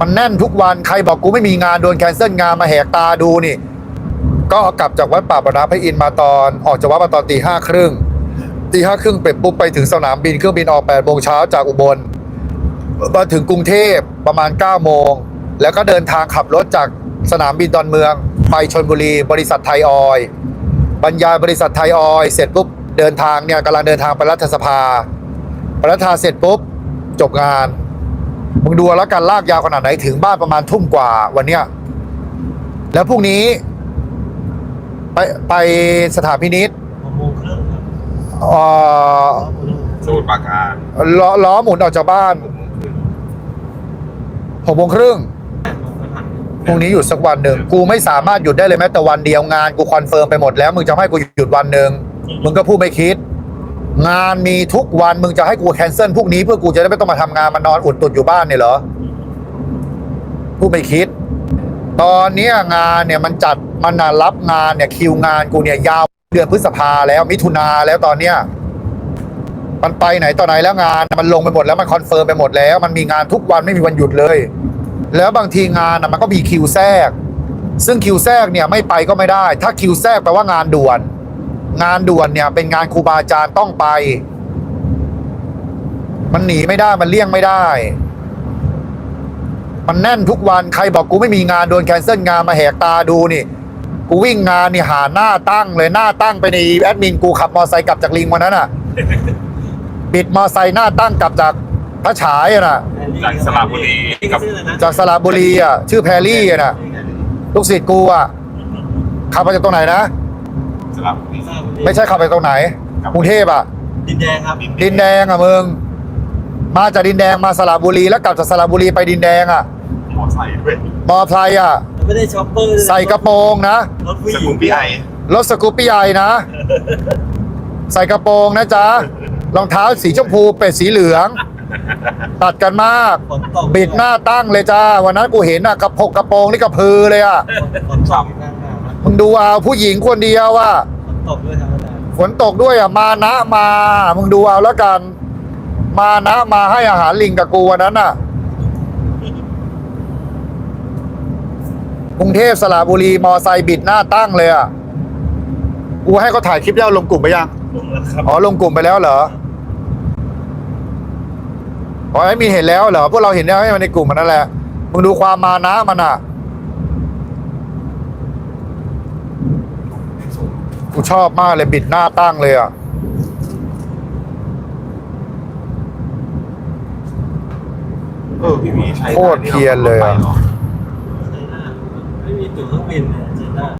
มันแน่นทุกวันใครบอกกูไม่มีงานโดนแคนเซิลงานมาแหกตาดูนี่ ก็กลับจากวัดป่าประนาพระอินทร์มาตอนออกจากวัดมาตอนตีห้าครึ่งตีห้าครึ่งเป็ดปุ๊บไปถึงสนามบินเครื่องบินออกแปดโมงเช้าจากอุบลมาถึงกรุงเทพประมาณ9ก้าโมง แล้วก็เดินทางขับรถจากสนามบินดอนเมือง ไปชนบุรี บริษัทไทยออยบรรยายบริษัทไทยออยเสร็จปุ๊บเดินทางเนี่ยกำลังเดินทางไปรัฐสภาปรัฐสภาเสร็จปุ๊บจบงาน มึงดูแล้วกันลากยาวขนาดไหนถึงบ้านประมาณทุ่มกว่าวันเนี้ยแล้วพรุ่งนี้ ไปไปสถานพินิษหกโมงครึ่งครับเอ่อสมุดปราการล้อล้อหมุนออกจากบ้านหกโมงครึ่งหกโมงครึ่งพรุ่งนี้หยุดสักวันหนึ่งกูไม่สามารถหยุดได้เลยแม้แต่วันเดียวงาน กูคอนเฟิร์มไปหมดแล้ว มึงจะให้กูหยุดวันหนึ่งมึงก็พูดไม่คิด งานมีทุกวันมึงจะให้กูแคนเซิลพรุ่งนี้เพื่อกูจะได้ไม่ต้องมาทำงานมานอนอุดตุดอยู่บ้านเนี่ยเหรอพูไม่คิด ตอนเนี้ยงานเนี่ยมันจัดมันน่ะรับงานเนี่ยคิวงานกูเนี่ยยาวเดือนพฤษภาแล้วมิถุนาแล้วตอนเนี้ยมันไปไหนต่อไหนแล้วงานมันลงไปหมดแล้วมันคอนเฟิร์มไปหมดแล้ว มันมีงานทุกวันไม่มีวันหยุดเลย แล้วบางทีงานมันก็มีคิวแทรก ซึ่งคิวแทรกเนี่ยไม่ไปก็ไม่ได้ ถ้าคิวแทรกแปลว่างานด่วน งานด่วนเนี่ยเป็นงานครูบาอาจารย์ต้องไป มันหนีไม่ได้มันเลี่ยงไม่ได้ มันแน่นทุกวันใครบอกกูไม่มีงานโดนแคนเซิลงานมาแหกตาดูนี่ กูวิ่งงานนี่หาหน้าตั้งเลยหน้าตั้งไปในแอดมินกูขับมอไซค์กลับจากลิงวันนั้นอะบิดมอไซค์หน้าตั้งกลับจากพระฉายอะน่ะจากสระบุรีกับชื่ออะไรนะจากสระบุรีอะชื่อแพรรี่อะน่ะลูกศิษย์กูอะขับมาจากตรงไหนนะ สระบุรีไม่ใช่ขับไปตรงไหนกรุงเทพอะ ดินแดงครับดินแดงอะมึงมาจากดินแดงมาสระบุรีแล้วกลับจากสระบุรีไปดินแดงอะมอไซค์ด้วยมอไซค์อะ ไม่ได้ช็อปเปอร์ใส่กระโปรงนะรถผู้หสญิกูงปปี้ไอรถสกูปปี้ไอนะ ใส่กระโปรงนะจ๊ะรองเท้าสีชมพูเป็ดสีเหลือง ตัดกันมาก ฝนตกบิดหน้าตั้งเลยจ้า วันนั้นกูเห็นอะกระโปรงกระโปรงนี่กระพือเลยอะฝนตกหน้าหนาวนะ มึงดูเอาผู้หญิงคนเดียวอะฝนตกด้วยธรรมดาฝนตกด้วยอะมานะมา มึงดูเอาแล้วกัน มานะมาให้อาหารลิงกับกูวันนั้นอะกรุงเทพสระบุรีมอไซค์บิดหน้าตั้งเลยอะกูให้เขาถ่ายคลิปแล้วลงกลุ่มไปยังลงแล้วครับอ๋อลงกลุ่มไปแล้วเหรออ๋อไอ้มีเห็นแล้วเหรอพวกเราเห็นแล้วให้มันในกลุ่มมันนั่นแหละมึงดูความมานะมันอะ กูชอบมากเลยบิดหน้าตั้งเลยอะเออพี่มีใช้โคตรเพี้ยนเลยอะไปหรอไม่มีตั๋วเครื่องบินเนี่ย